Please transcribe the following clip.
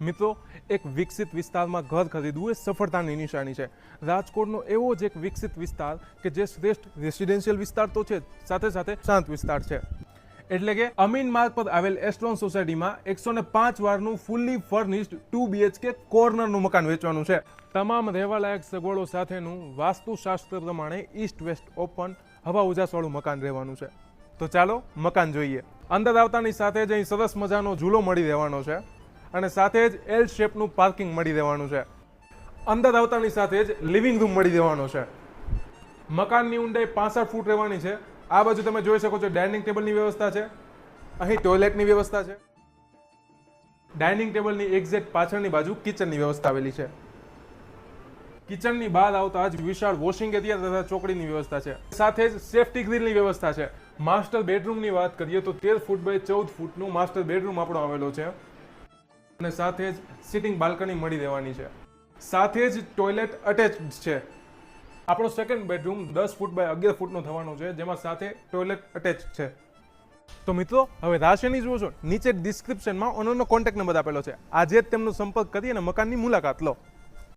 મિત્રો, એક વિકસિત વિસ્તારમાં ઘર ખરીદવું એ સફળતાની નિશાની છે. રાજકોટનો એવો જ એક વિકસિત વિસ્તાર કે જે શ્રેષ્ઠ રેસિડેન્શિયલ વિસ્તાર તો છે સાથે સાથે શાંત વિસ્તાર છે. એટલે કે અમીન માર્ગ પર આવેલ એસ્ટ્રોન સોસાયટીમાં એકસો ને પાંચ વારનું ફૂલ્લી ફર્નિશ્ડ ટુ બીએચકે કોર્નરનું મકાન વેચવાનું છે. તમામ રહેવાલાયક સગવડો સાથેનું વાસ્તુશાસ્ત્ર પ્રમાણે ઈસ્ટ વેસ્ટ ઓપન હવા ઉજાસવાળું મકાન રહેવાનું છે. તો ચાલો મકાન જોઈએ. અંદર આવતાની સાથે જ અહીં સરસ મજાનો ઝૂલો મળી રહેવાનો છે. અને સાથે જ એલ શેપનું પાર્કિંગ મળી દેવાનું છે. અંદર આવતાની સાથે જ લિવિંગ રૂમ મળી દેવાનો છે. મકાનની ઊંડાઈ પાસઠ ફૂટ રહેવાની છે. આ બાજુ તમે જોઈ શકો છો ડાઇનિંગ ટેબલની વ્યવસ્થા છે. અહીં ટોયલેટની વ્યવસ્થા છે. ડાઇનિંગ ટેબલની એક્ઝેક્ટ પાછળની બાજુ કિચનની વ્યવસ્થા આવેલી છે. કિચનની બહાર આવતા જ વિશાળ વોશિંગ એરિયા તથા ચોકડીની વ્યવસ્થા છે. સાથે જ સેફ્ટી ગ્રીલની વ્યવસ્થા છે. માસ્ટર બેડરૂમની વાત કરીએ તો તેર ફૂટ બાય ચૌદ ફૂટનું માસ્ટર બેડરૂમ આપણો આવેલો છે. અને સાથે જ સિટિંગ બાલ્કની મળી દેવાની છે. સાથે જ ટોયલેટ અટેચડ છે. આપણો સેકન્ડ બેડરૂમ દસ ફૂટ બાય અગિયાર ફૂટનો થવાનો છે, જેમાં સાથે ટોયલેટ અટેચ છે. તો મિત્રો, હવે રાશિની જુઓ છો. નીચે ડિસ્ક્રિપ્શનમાં ઓનરનો કોન્ટેક્ટ નંબર આપેલો છે. આજે જ તેમનો સંપર્ક કરી અને મકાનની મુલાકાત લો.